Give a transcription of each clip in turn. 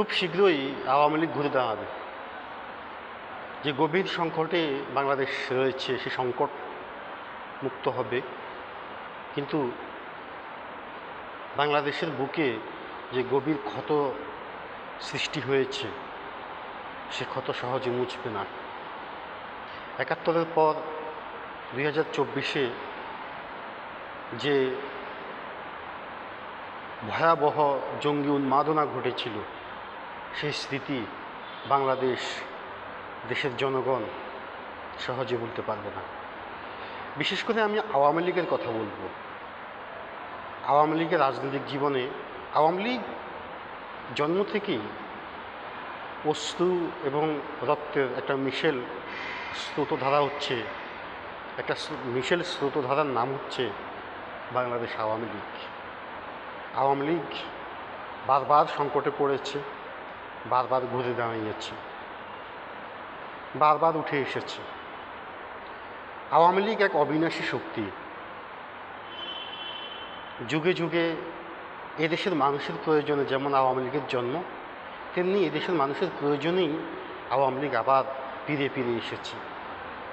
খুব শীঘ্রই আওয়ামী লীগ ঘুরে দাঁড়াবে। যে গভীর সংকটে বাংলাদেশ রয়েছে, সে সংকট মুক্ত হবে। কিন্তু বাংলাদেশের বুকে যে গভীর ক্ষত সৃষ্টি হয়েছে, সে ক্ষত সহজে মুছবে না। একাত্তরের পর দুই হাজার চব্বিশে যে ভয়াবহ জঙ্গি উন্মাদনা ঘটেছিল সেই স্মৃতি বাংলাদেশ, দেশের জনগণ সহজে বলতে পারবে না। বিশেষ করে আমি আওয়ামী লীগের কথা বলব। আওয়ামী লীগের রাজনৈতিক জীবনে আওয়ামী লীগ জন্ম থেকেই অশ্রু এবং রক্তের একটা মিশেল স্রোতধারা হচ্ছে, একটা মিশেল স্রোতধারার নাম হচ্ছে বাংলাদেশ আওয়ামী লীগ। আওয়ামী লীগ বারবার সংকটে পড়েছে। বারবার ঘুরে দাঁড়িয়েছে। বারবার উঠে এসেছে। আওয়ামী লীগ এক অবিনাশী শক্তি। যুগে যুগে এদেশের মানুষের প্রয়োজনে যেমন আওয়ামী লীগের জন্ম, তেমনি এদেশের মানুষের প্রয়োজনেই আওয়ামী লীগ আবার ফিরে ফিরে এসেছে।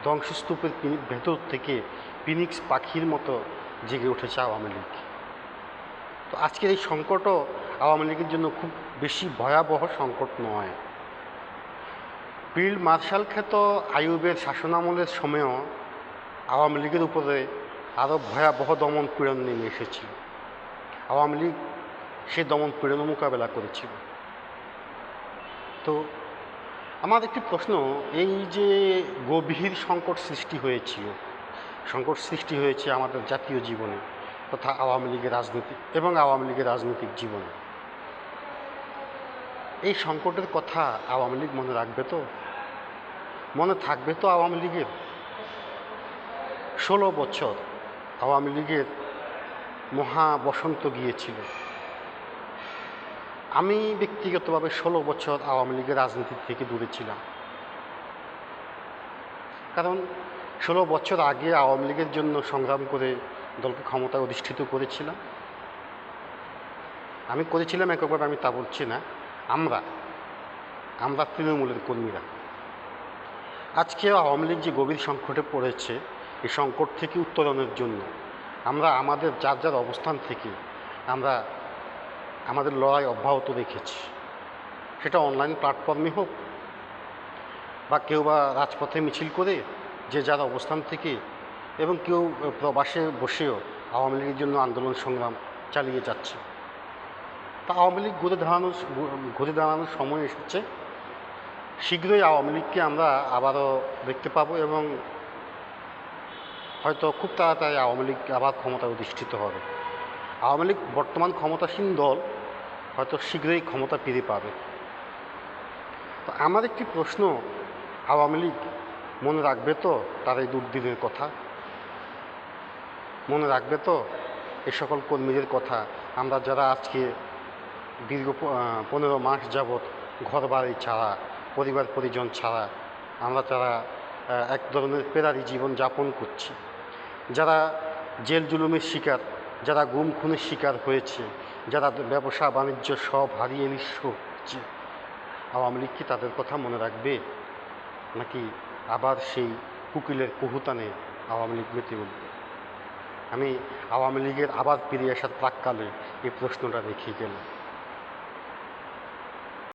ধ্বংসস্তূপের ভেতর থেকে পিনিক্স পাখির মতো জেগে উঠেছে আওয়ামী লীগ। তো আজকের এই সংকটও আওয়ামী লীগের জন্য খুব বেশি ভয়াবহ সংকট নয়। ফিল্ড মার্শাল খ্যাত আইয়ুবের শাসনামলের সময়ও আওয়ামী লীগের উপরে আরও ভয়াবহ দমন পীড়ন নেমে এসেছিল আওয়ামী লীগ সে দমন পীড়ন মোকাবেলা করেছিল। তো আমার একটি প্রশ্ন, এই যে গভীর সংকট সৃষ্টি হয়েছিল, সংকট সৃষ্টি হয়েছে আমাদের জাতীয় জীবনে তথা আওয়ামী লীগের রাজনীতি এবং আওয়ামী লীগের রাজনৈতিক জীবনে। এই সংকটের কথা আওয়ামী লীগ মনে রাখবে তো? মনে থাকবে তো আওয়ামী লীগের? ষোলো বছর আওয়ামী লীগের মহা বসন্ত গিয়েছিল। আমি ব্যক্তিগতভাবে ষোলো বছর আওয়ামী লীগের রাজনীতি থেকে দূরে ছিলাম। কারণ ষোলো বছর আগে আওয়ামী লীগের জন্য সংগ্রাম করে দলকে ক্ষমতায় অধিষ্ঠিত করেছিলাম। আমি করেছিলাম এককভাবে আমি তা বলছি না। আমরা আমরা তৃণমূলের কর্মীরা। আজকে আওয়ামী লীগ যে গভীর সংকটে পড়েছে, এই সংকট থেকে উত্তরণের জন্য আমরা আমাদের যার যার অবস্থান থেকে আমরা আমাদের লড়াই অব্যাহত রেখেছি। সেটা অনলাইন প্ল্যাটফর্মে হোক বা কেউ বা রাজপথে মিছিল করে যে যার অবস্থান থেকে এবং কেউ প্রবাসে বসেও আওয়ামী লীগের জন্য আন্দোলন সংগ্রাম চালিয়ে যাচ্ছে। তা আওয়ামী লীগ ঘুরে দাঁড়ানোর ঘুরে দাঁড়ানোর সময় এসেছে। শীঘ্রই আওয়ামী লীগকে আমরা আবারও দেখতে পাবো এবং হয়তো খুব তাড়াতাড়ি আওয়ামী লীগ আবার ক্ষমতা অধিষ্ঠিত হবে। আওয়ামী লীগ বর্তমান ক্ষমতাসীন দল হয়তো শীঘ্রই ক্ষমতা ফিরে পাবে। তো আমার একটি প্রশ্ন, আওয়ামী লীগ মনে রাখবে তো তার এই দুর্দিনের কথা? মনে রাখবে তো এ সকল কর্মীদের কথা? আমরা যারা আজকে দীর্ঘ পনেরো মাস যাবৎ ঘর বাড়ি ছাড়া, পরিবার পরিজন ছাড়া আমরা তারা এক ধরনের পেরারি জীবন যাপন করছি। যারা জেল জুলুমের শিকার, যারা গুম খুনের শিকার হয়েছে, যারা ব্যবসা বাণিজ্য সব হারিয়ে নিঃস্ব হচ্ছে, আওয়ামী লীগ কি তাদের কথা মনে রাখবে? নাকি আবার সেই কুকিলের কুহুতানে আওয়ামী লীগ মেতে উঠবে? আমি আওয়ামী লীগের আবার ফিরে আসার প্রাককালে এই প্রশ্নটা রেখে গেলাম।